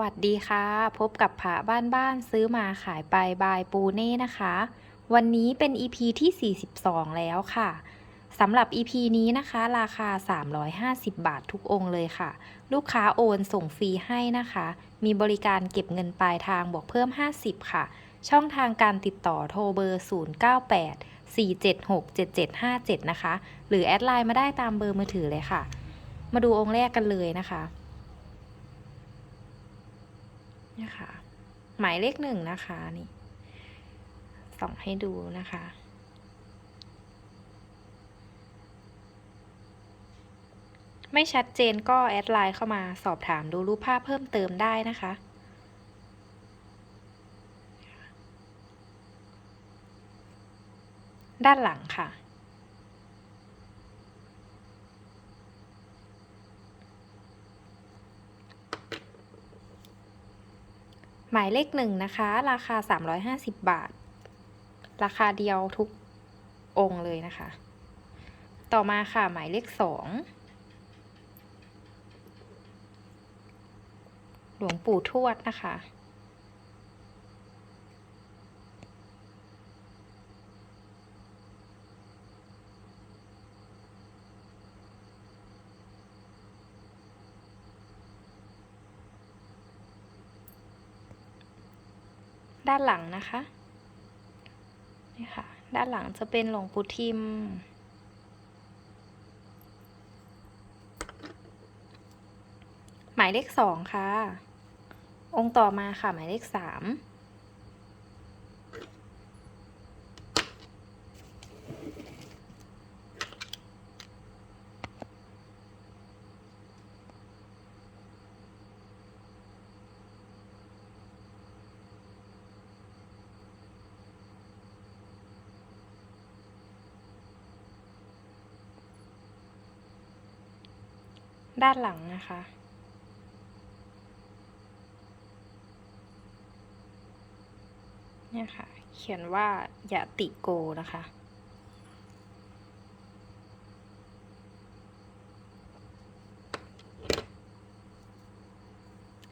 วัสดีค่ะ พบกับผาบ้านบ้านซื้อมาขายไปบายปูเน่นะคะ วันนี้เป็น EP ที่ 42 แล้วค่ะสำหรับ EP นี้นะคะ ราคา 350 บาททุกองค์เลยค่ะ ลูกค้าโอนส่งฟรีให้นะคะ มีบริการเก็บเงินปลายทางบวกเพิ่ม 50 ค่ะ ช่องทางการติดต่อโทรเบอร์ 098 476 7757 นะคะ หรือแอดไลน์มาได้ตามเบอร์มือถือเลยค่ะ มาดูองค์แรกกันเลยนะคะ เนี่ยค่ะหมายเลขหนึ่งนะคะนี่ส่องให้ดูนะคะ ไม่ชัดเจนก็แอดไลน์เข้ามาสอบถามดูรูปภาพเพิ่มเติมได้นะคะด้านหลังค่ะายเลขหนึ่งนะคะ ราคา 350 บาท ราคาเดียวทุกองค์เลยนะคะ ต่อมาค่ะหมายเลขสองหลวงปู่ทวดนะคะ ด้านหลังนะคะนี่ค่ะ ด้านหลังจะเป็นหลวงปู่ทิม หมายเลขสองค่ะ องค์ต่อมาค่ะ หมายเลขสาม ด้านหลังนะคะ เนี่ยค่ะ เขียนว่ายะติโกนะคะ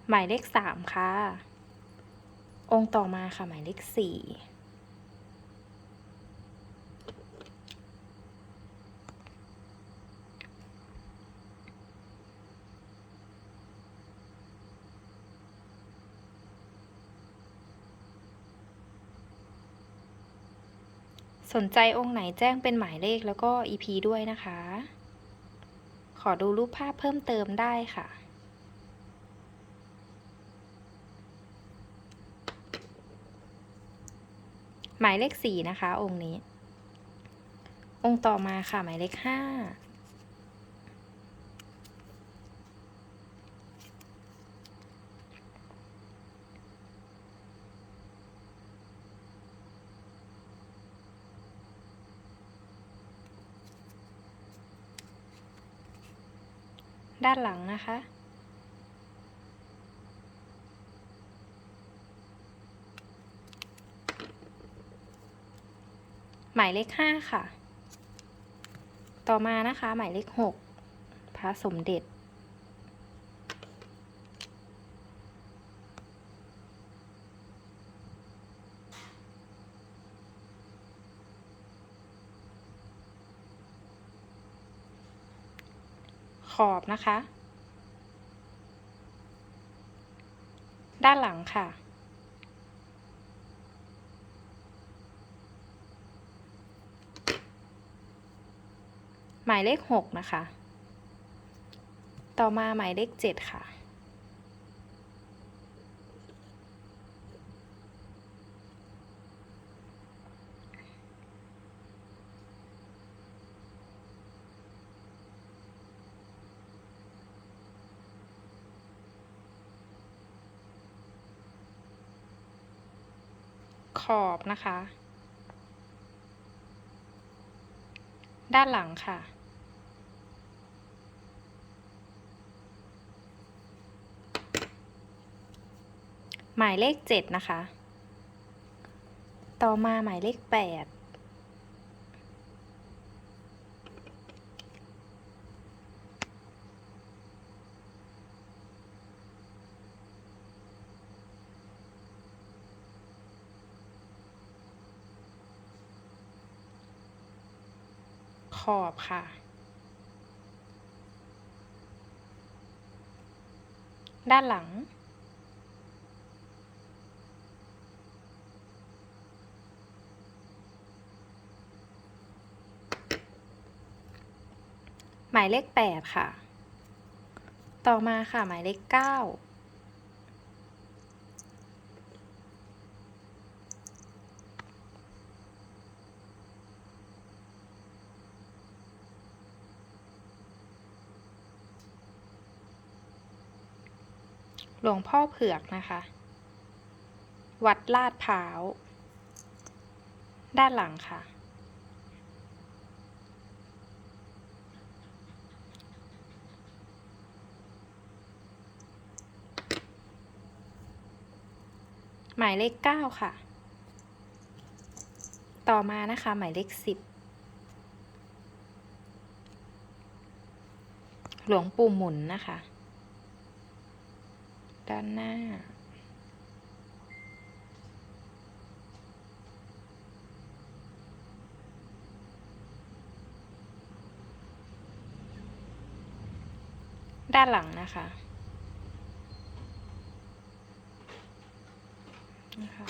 หมายเลขสามค่ะ องค์ต่อมาค่ะ หมายเลขสี่ สนใจองค์ไหนแจ้งเป็นหมายเลขแล้วก็ EP ด้วยนะคะ ขอดูรูปภาพเพิ่มเติมได้ค่ะ หมายเลขสี่นะคะ องค์นี้ องค์ต่อมาค่ะ หมายเลขห้า ด้านหลังนะคะ หมายเลขห้าค่ะ ต่อมานะคะ หมายเลขหกพระสมเด็จ อบนะคะ ด้านหลังค่ะ หมายเลขหกนะคะ ต่อมาหมายเลขเจ็ดค่ะ ขอบนะคะ ด้านหลังค่ะ หมายเลข 7 นะคะ ต่อมาหมายเลข 8 อบค่ะ ด้านหลัง หมายเลข 8 ค่ะ ต่อมาค่ะหมายเลข 9 หลวงพ่อเผือกนะคะ วัดลาดพร้าว ด้านหลังค่ะ หมายเลขเก้าค่ะ ต่อมานะคะ หมายเลขสิบหลวงปู่หมุนนะคะ ด้านหน้า ด้านหลังนะคะนะคะ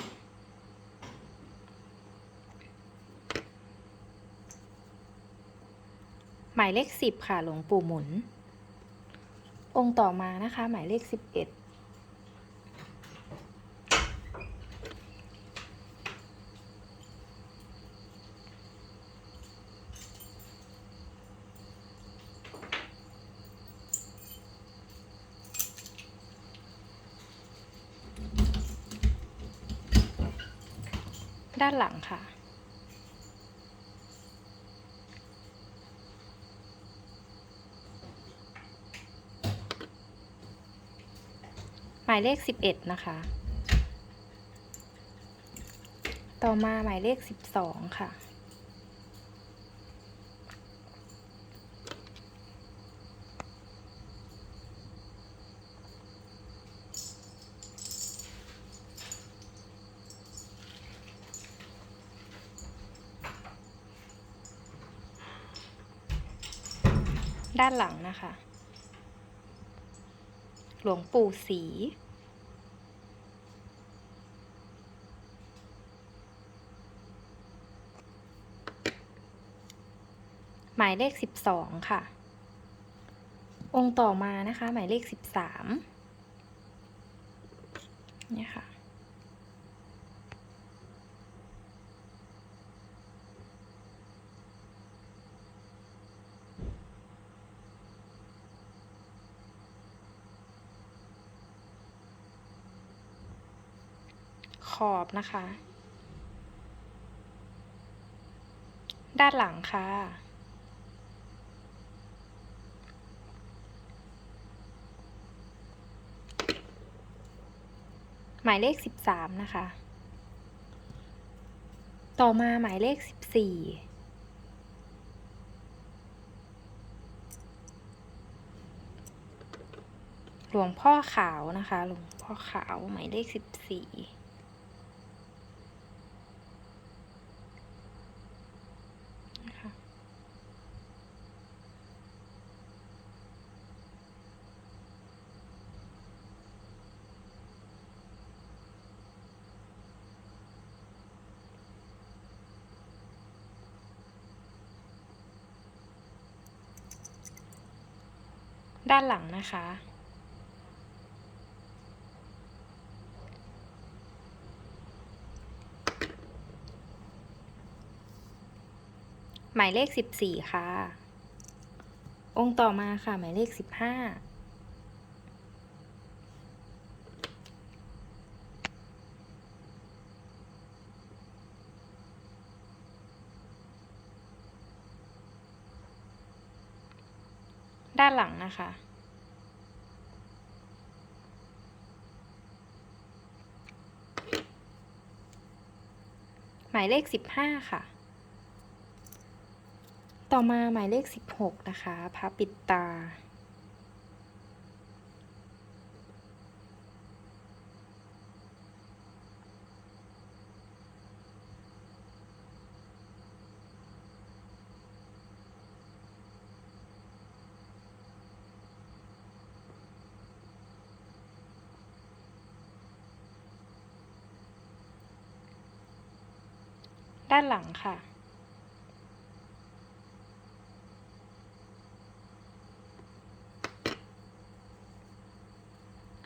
หมายเลขสิบค่ะหลวงปู่หมุน องค์ต่อมานะคะ หมายเลขสิบเอ็ด ด้านหลังค่ะ หมายเลขสิบเอ็ดนะคะ ต่อมาหมายเลขสิบสองค่ะ ด้านหลังนะคะ หลวงปู่ศรีหมายเลขสิบสองค่ะ องค์ต่อมานะคะ หมายเลขสิบสามเนี่ยค่ะ ขอบนะคะ ด้านหลังค่ะ หมายเลขสิบสามนะคะ ต่อมาหมายเลขสิบสี่หลวงพ่อขาวนะคะ หลวงพ่อขาวหมายเลขสิบสี่ ด้านหลังนะคะ หมายเลข 14 ค่ะ องค์ต่อมาค่ะ หมายเลข 15 ด้านหลังนะคะ หมายเลขสิบห้าค่ะ ต่อมาหมายเลขสิบหกนะคะพับปิดตา ด้านหลังค่ะ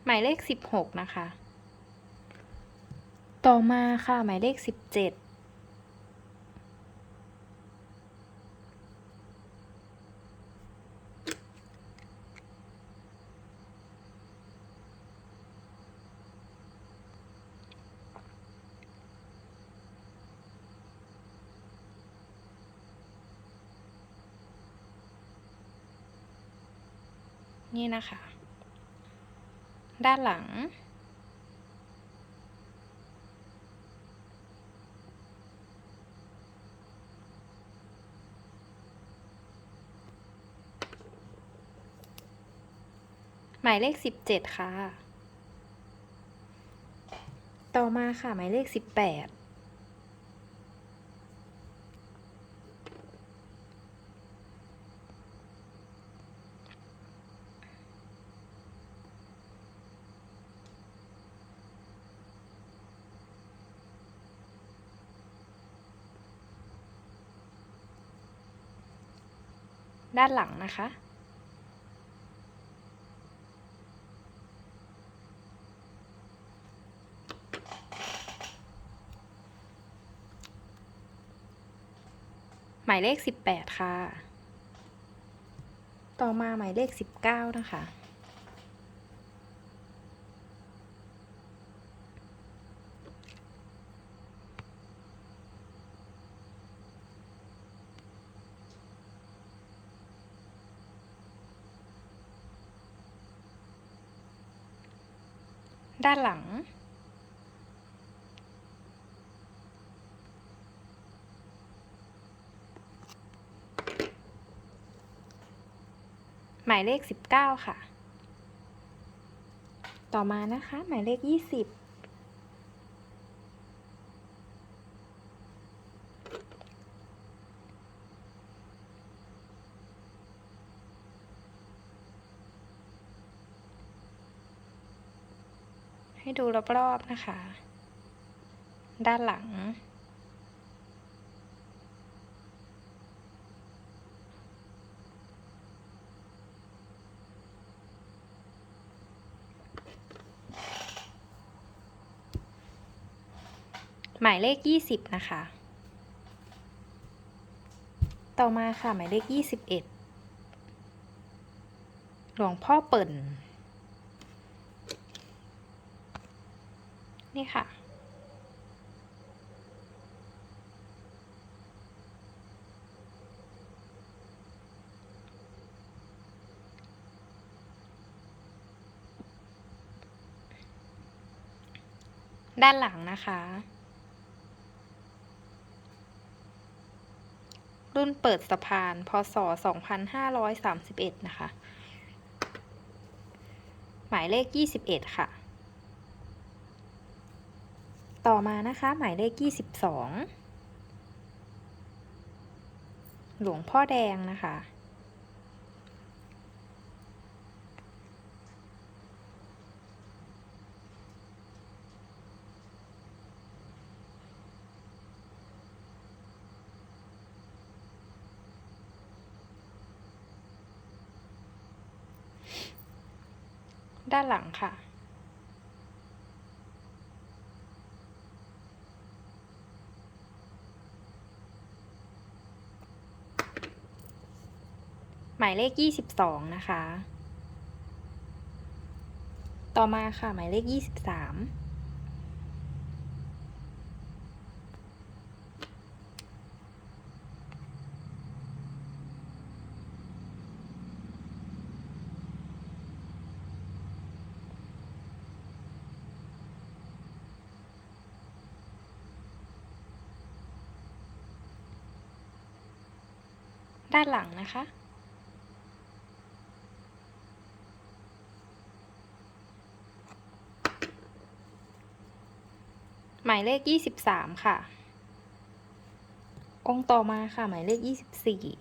หมายเลข 16 นะคะ ต่อมาค่ะ หมายเลข 17 นี่นะคะ ด้านหลัง หมายเลขสิบเจ็ดค่ะ ต่อมาค่ะ หมายเลขสิบแปด ด้านหลังนะคะ หมายเลขสิบแปดค่ะ ต่อมาหมายเลขสิบเก้านะคะ ด้านหลัง หมายเลข 19 ค่ะ ต่อมานะคะ หมายเลข 20 ให้ดูรอบๆนะคะ ด้านหลัง หมายเลขยี่สิบนะคะ ต่อมาค่ะ หมายเลขยี่สิบเอ็ดหลวงพ่อเปิ่น นี่ค่ะ ด้านหลังนะคะ รุ่นเปิดสะพาน พศ 2531 นะคะ หมายเลข 21 ค่ะ ต่อมานะคะ หมายเลข22หลวงพ่อแดงนะคะ ด้านหลังค่ะายเลข 22 นะคะ ต่อมาค่ะ หมายเลข 23ด้านหลังนะคะ มายเลข 23 ค่ะ องค์ต่อมาค่ะ หมายเลข 24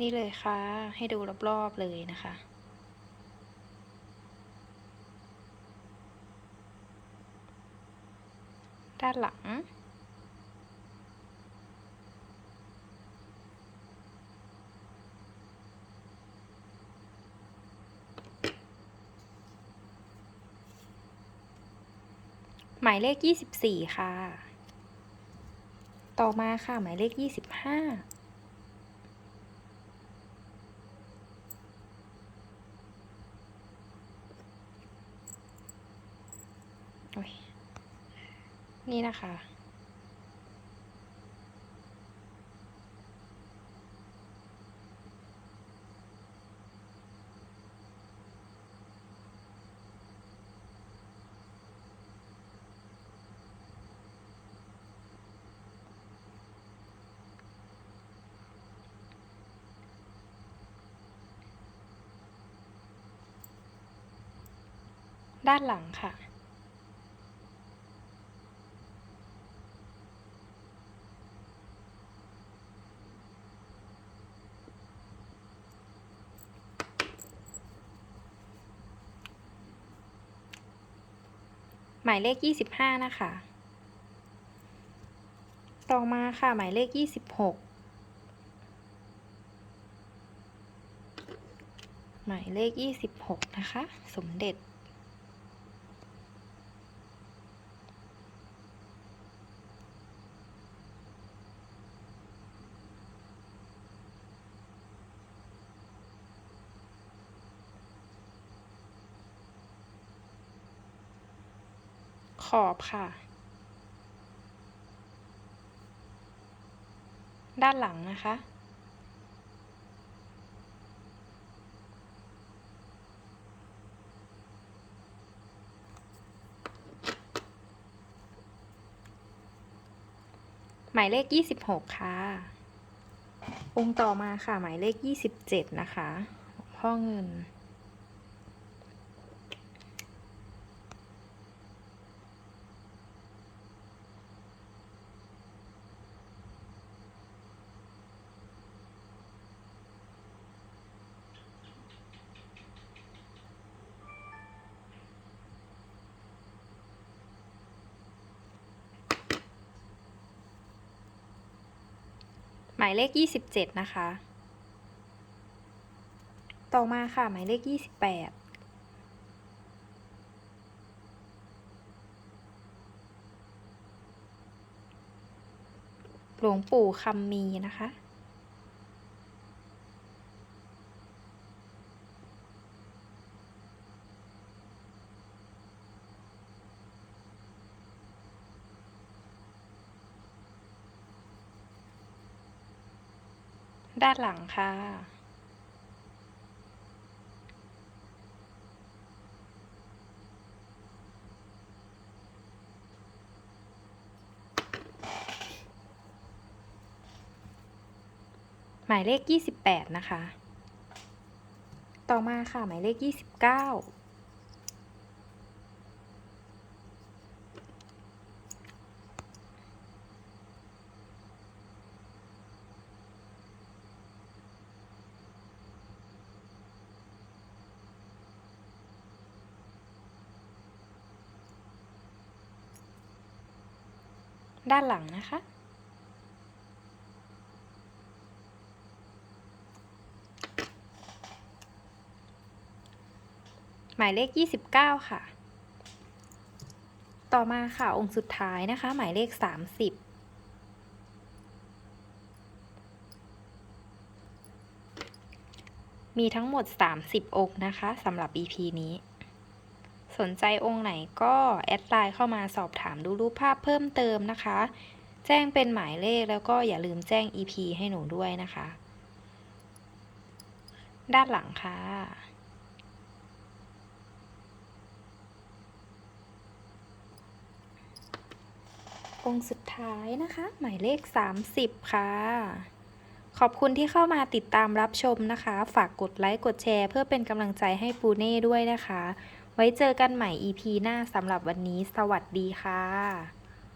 นี่เลยค่ะ ให้ดูรอบๆเลยนะคะานหลัง หมายเลข 24 ค่ะ ต่อมาค่ะ หมายเลข 25โอ้ย นี่นะคะ ด้านหลังค่ะ มายเลข 25 นะคะ ต่อมาค่ะ หมายเลข 26 หมายเลข 26 นะคะ สมเด็จ ขอบค่ะ ด้านหลังนะคะ หมายเลข 26 ค่ะ องค์ต่อมาค่ะ หมายเลข 27 นะคะ พ่อเงิน หมายเลข 27 นะคะ ต่อมาค่ะ หมายเลข 28หลวงปู่คำมีนะคะ ด้านหลังค่ะ หมายเลข 28 นะคะ ต่อมาค่ะ หมายเลข 29 ด้านหลังนะคะ หมายเลข 29 ค่ะ ต่อมาค่ะองค์สุดท้ายนะคะ หมายเลข 30มีทั้งหมด 30 องค์นะคะสำหรับ EP นี้ สนใจองค์ไหนก็แอดไลน์เข้ามาสอบถามดูรูปภาพเพิ่มเติมนะคะ แจ้งเป็นหมายเลขแล้วก็อย่าลืมแจ้ง EP ให้หนูด้วยนะคะ ด้านหลังค่ะองค์สุดท้ายนะคะ หมายเลข 30 ค่ะ ขอบคุณที่เข้ามาติดตามรับชมนะคะ ฝากกดไลค์ กดแชร์ เพื่อเป็นกำลังใจให้ปูเน่ด้วยนะคะ ไว้เจอกันใหม่ EP หน้าสำหรับวันนี้ สวัสดีค่ะ